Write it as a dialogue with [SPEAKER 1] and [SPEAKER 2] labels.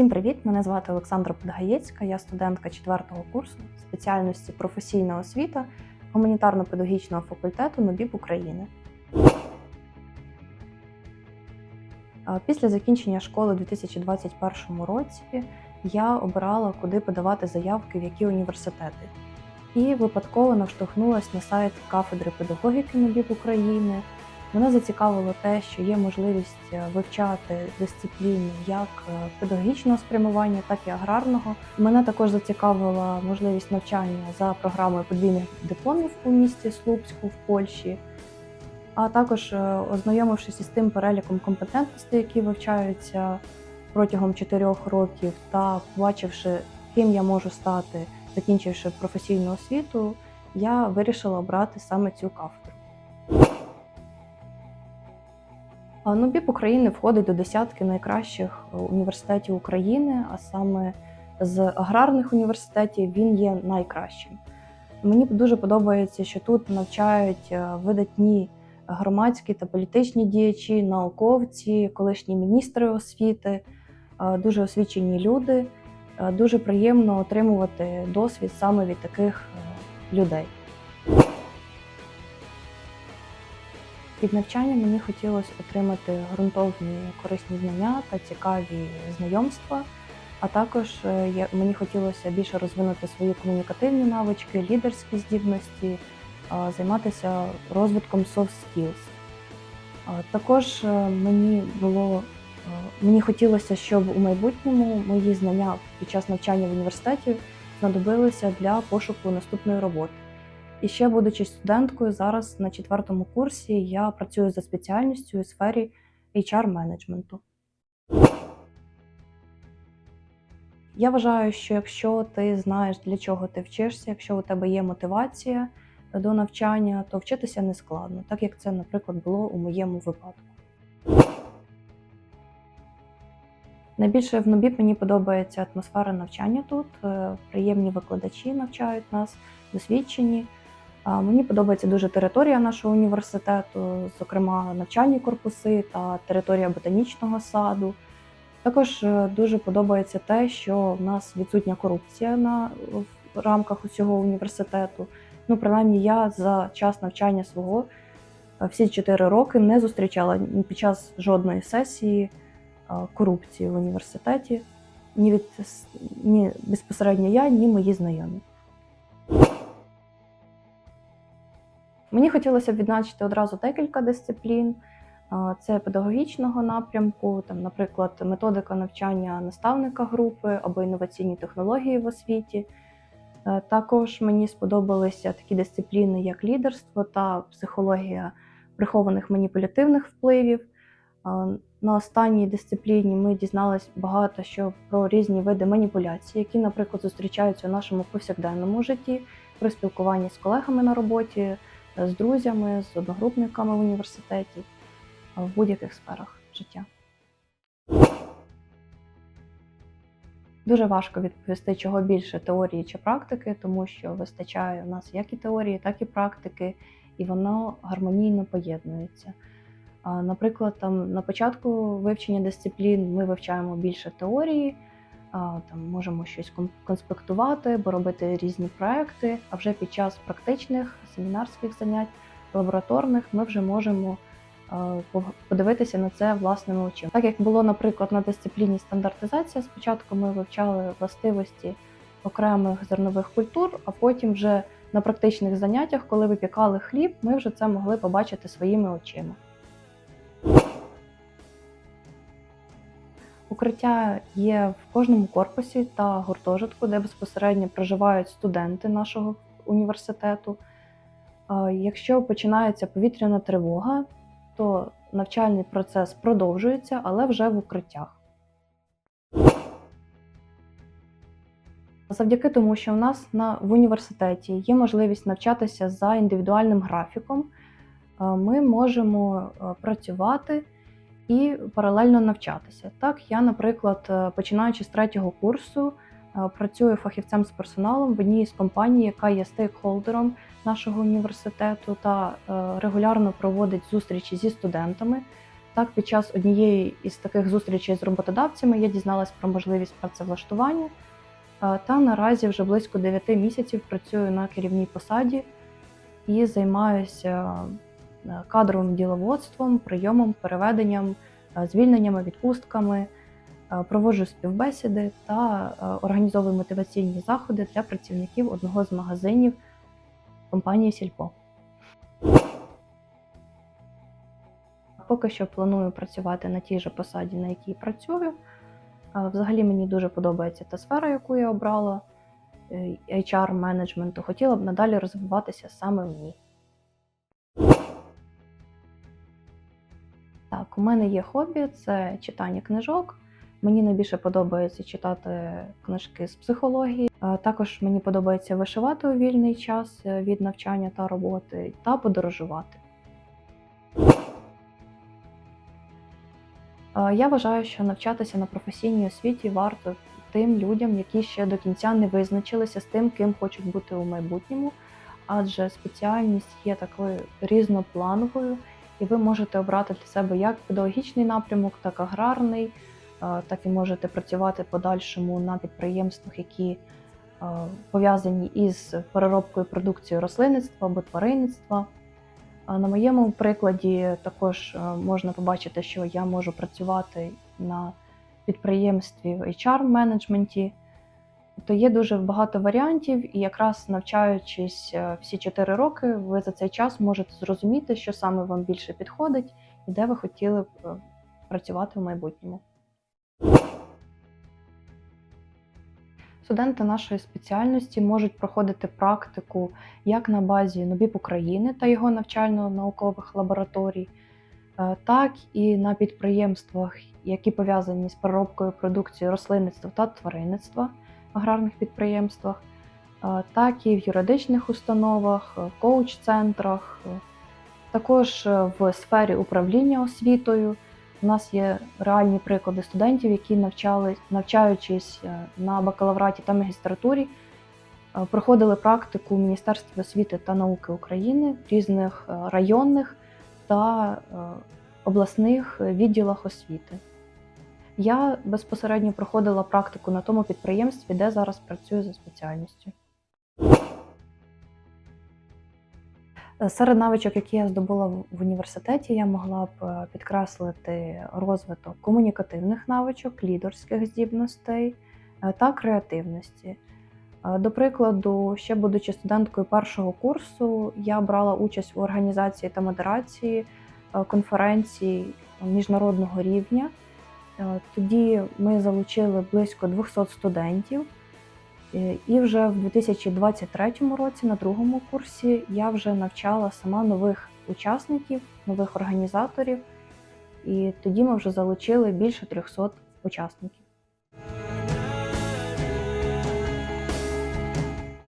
[SPEAKER 1] Всім привіт! Мене звати Олександра Подгаєцька, я студентка 4 курсу спеціальності професійна освіта гуманітарно-педагогічного факультету НОБІП України. Після закінчення школи у 2021 році я обирала, куди подавати заявки, в які університети. І випадково наштовхнулася на сайт кафедри педагогіки НОБІП України. Мене зацікавило те, що є можливість е, вивчати дисципліни як е, педагогічного спрямування, так і аграрного. Мене також зацікавила можливість навчання за програмою подвійних дипломів у місті Слупську в Польщі, а також е, ознайомившись із тим переліком компетентностей, які вивчаються протягом чотирьох років, та побачивши, ким я можу стати, закінчивши професійну освіту, я вирішила обрати саме цю кафедру. Ну, БІП України входить до десятки найкращих е, університетів України, а саме з аграрних університетів він є найкращим. Мені дуже подобається, що тут навчають е, видатні громадські та політичні діячі, науковці, колишні міністри освіти, е, дуже освічені люди. Дуже приємно отримувати досвід саме від таких людей. Від навчання мені хотілося отримати ґрунтовні корисні знання та цікаві знайомства. А також е, мені хотілося більше розвинути свої комунікативні навички, лідерські здібності, займатися розвитком soft skills. Також е, мені було е, мені хотілося, щоб у майбутньому мої знання під час навчання в університеті знадобилися для пошуку наступної роботи. І ще, будучи студенткою, зараз на четвертому курсі я працюю за спеціальністю у сфері HR-менеджменту. Я вважаю, що якщо ти знаєш, для чого ти вчишся, якщо у тебе є мотивація до навчання, то вчитися не складно, так як це, наприклад, було у моєму випадку. Найбільше в НОБІП мені подобається атмосфера навчання тут. е, Приємні викладачі навчають нас, досвідчені. Мені подобається дуже територія нашого університету, зокрема навчальні корпуси та територія ботанічного саду. Також е, дуже подобається те, що в нас відсутня корупція на в рамках усього університету. Ну, принаймні, я за час навчання свого е, всі чотири роки не зустрічала ні під час жодної сесії е, корупції в університеті. Ні від ні безпосередньо я, ні мої знайомі. Мені хотілося б відзначити одразу декілька дисциплін. Це педагогічного напрямку, там, наприклад, методика навчання наставника групи або інноваційні технології в освіті. Е, Також мені сподобалися такі дисципліни, як лідерство та психологія прихованих маніпулятивних впливів. На останній дисципліні ми дізналися багато що про різні види маніпуляцій, які, наприклад, зустрічаються у нашому повсякденному житті при спілкуванні з колегами на роботі, з друзями, з одногрупниками в університеті, в будь-яких сферах життя. Дуже важко відповісти, чого більше теорії чи практики, тому що вистачає у нас як і теорії, так і практики, і воно гармонійно поєднується. Наприклад, там на початку вивчення дисциплін ми вивчаємо більше теорії, там можемо щось кон- конспектувати, або робити різні проекти. А вже під час практичних семінарських занять, лабораторних, ми вже можемо подивитися на це власними очима. Так як було, наприклад, на дисципліні стандартизація, спочатку ми вивчали властивості окремих зернових культур, а потім вже на практичних заняттях, коли випікали хліб, ми вже це могли побачити своїми очима. Укриття є в кожному корпусі та гуртожитку, де безпосередньо проживають студенти нашого університету. Якщо починається повітряна тривога, то навчальний процес продовжується, але вже в укриттях. Завдяки тому, що в нас на, в університеті є можливість навчатися за індивідуальним графіком, ми можемо працювати і паралельно навчатися. Так, я, наприклад, е, починаючи з третього курсу, е, працюю фахівцем з персоналом в одній з компаній, яка є стейкхолдером нашого університету та е, регулярно проводить зустрічі зі студентами. Так, під час однієї із таких зустрічей з роботодавцями я дізналась про можливість працевлаштування. Та наразі вже близько 9 місяців працюю на керівній посаді і займаюся кадровим діловодством, прийомом, переведенням, е, звільненнями, відпустками, е, проводжу співбесіди та е, організовую мотиваційні заходи для працівників одного з магазинів компанії Сільпо. Поки що планую працювати на тій же посаді, на якій працюю. Взагалі мені дуже подобається та сфера, яку я обрала е, HR менеджменту. Хотіла б надалі розвиватися саме в ній. Так, у мене є хобі це читання книжок. Мені найбільше подобається читати книжки з психології. Також мені подобається вишивати у вільний час е, від навчання та роботи та подорожувати. Е, Я вважаю, що навчатися на професійній освіті варто тим людям, які ще до кінця не визначилися з тим, ким хочуть бути у майбутньому, адже спеціальність є такою різноплановою, і ви можете обрати для себе як педагогічний напрямок, так і аграрний, е, так і можете працювати подальшому на підприємствах, які е, пов'язані із переробкою продукції рослинництва або тваринництва. На моєму прикладі також е, можна побачити, що я можу працювати на підприємстві в HR-менеджменті. То є дуже багато варіантів, і якраз навчаючись е, всі 4 роки, ви за цей час можете зрозуміти, що саме вам більше підходить і де ви хотіли б е, працювати в майбутньому. Студенти нашої спеціальності можуть проходити практику як на базі НОБІП України та його навчально-наукових лабораторій, е, так і на підприємствах, які пов'язані з переробкою продукції рослинництва та тваринництва аграрних підприємствах, е, так і в юридичних установах, е, коуч-центрах, е, також в сфері управління освітою. У нас є реальні приклади студентів, які навчали, навчаючись на бакалавраті та магістратурі, проходили практику в Міністерстві освіти та науки України в різних районних та обласних відділах освіти. Я безпосередньо проходила практику на тому підприємстві, де зараз працюю за спеціальністю. Серед навичок, які я здобула в університеті, я могла б е, підкреслити розвиток комунікативних навичок, лідерських здібностей е, та креативності. Е, До прикладу, ще будучи студенткою першого курсу, я брала участь у організації та модерації конференцій міжнародного рівня. Е, Тоді ми залучили близько 200 студентів. Е, І вже в 2023 році, на другому курсі, я вже навчала сама нових учасників, нових організаторів, і тоді ми вже залучили більше 300 учасників.